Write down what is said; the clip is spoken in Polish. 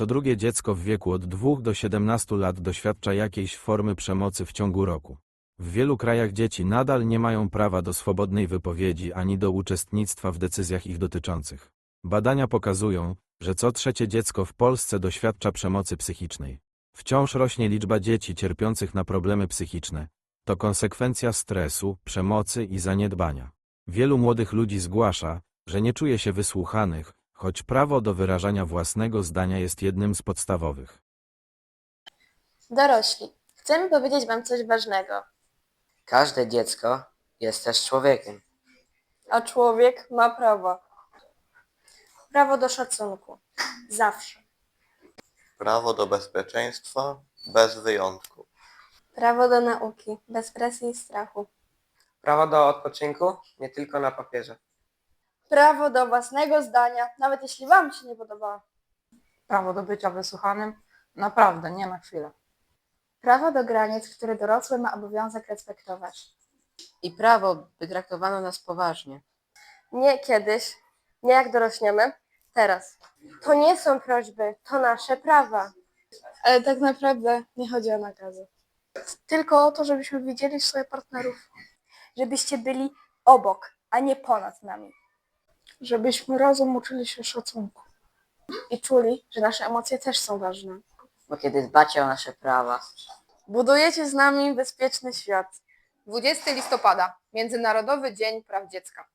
Co drugie dziecko w wieku od 2 do 17 lat doświadcza jakiejś formy przemocy w ciągu roku. W wielu krajach dzieci nadal nie mają prawa do swobodnej wypowiedzi ani do uczestnictwa w decyzjach ich dotyczących. Badania pokazują, że co trzecie dziecko w Polsce doświadcza przemocy psychicznej. Wciąż rośnie liczba dzieci cierpiących na problemy psychiczne. To konsekwencja stresu, przemocy i zaniedbania. Wielu młodych ludzi zgłasza, że nie czuje się wysłuchanych, choć prawo do wyrażania własnego zdania jest jednym z podstawowych. Dorośli, chcemy powiedzieć Wam coś ważnego. Każde dziecko jest też człowiekiem. A człowiek ma prawa. Prawo do szacunku. Zawsze. Prawo do bezpieczeństwa bez wyjątku. Prawo do nauki. Bez presji i strachu. Prawo do odpoczynku nie tylko na papierze. Prawo do własnego zdania, nawet jeśli Wam się nie podoba. prawo do bycia wysłuchanym, naprawdę, nie na chwilę. Prawo do granic, które dorosły ma obowiązek respektować. I prawo, by traktowano nas poważnie. Nie kiedyś, nie jak dorośniemy, teraz. To nie są prośby, to nasze prawa. Ale tak naprawdę nie chodzi o nakazy. Tylko o to, żebyśmy widzieli swoich partnerów. Żebyście byli obok, a nie ponad nami. Żebyśmy razem uczyli się szacunku. I czuli, że nasze emocje też są ważne. Bo kiedy dbacie o nasze prawa, Budujecie z nami bezpieczny świat. 20 listopada, Międzynarodowy Dzień Praw Dziecka.